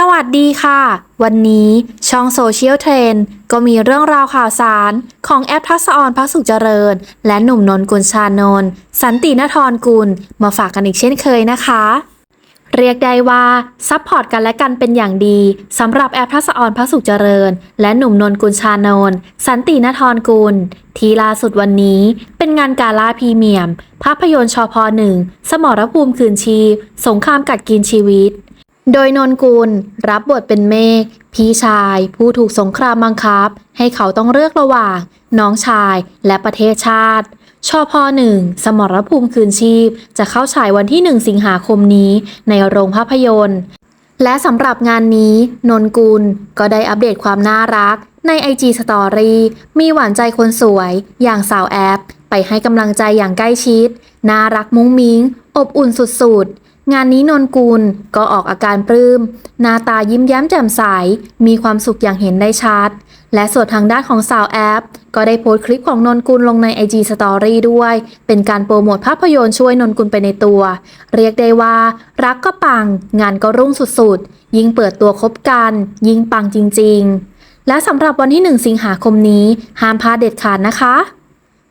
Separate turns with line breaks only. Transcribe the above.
สวัสดีค่ะ วันนี้ช่องโซเชียลเทรนก็มีเรื่องราวข่าวสารของแอปทักษออนพักสุขเจริญ และหนุ่มนนกุลชานนท์สันตินทรกุล มาฝากกันอีกเช่นเคยนะคะ เรียกได้ว่า ซัพพอร์ตกันและกันเป็นอย่างดีสำหรับแอปทักษออนพระสุขเจริญ และหนุ่มนนกุลชานนท์สันตินทรกุล ทีล่าสุดวันนี้ เป็นงานกาลาพรีเมียม ภาพยนตร์ชอพหนึ่งสมรภูมิคืนชีพสงครามกัดกินชีวิต โดยนนกุลรับบทเป็นเมฆพี่ชาย ผู้ถูกสงครามบังคับ ให้เขาต้องเลือกระหว่าง น้องชายและประเทศชาติชอพหนึ่งสมรภูมิคืนชีพ จะเข้าฉายวันที่ 1 สิงหาคมนี้ในโรงภาพยนตร์ และสำหรับงานนี้ นนกุลก็ได้อัปเดตความน่ารัก ใน IG Story มีหวานใจคนสวย อย่างสาวแอป ไปให้กำลังใจอย่างใกล้ชิด น่ารักมุ้งมิ้ง อบอุ่นสุดๆ งานนี้นนกุลก็ออกอาการปลื้มหน้าตายิ้มแย้มแจ่มใส มีความสุขอย่างเห็นได้ชัด และส่วนทางด้านของสาวแอป ก็ได้โพสต์คลิปของนนกุลลงใน IG Story ด้วย เป็นการโปรโมทภาพยนตร์ช่วยนนกุลไปในตัว เรียกได้ว่า รักก็ปัง งานก็รุ่งสุดๆ ยิ่งเปิดตัวคบกัน ยิ่งปังจริงๆ และสำหรับวันที่ 1 สิงหาคมนี้ ห้ามพลาดเด็ดขาดนะคะ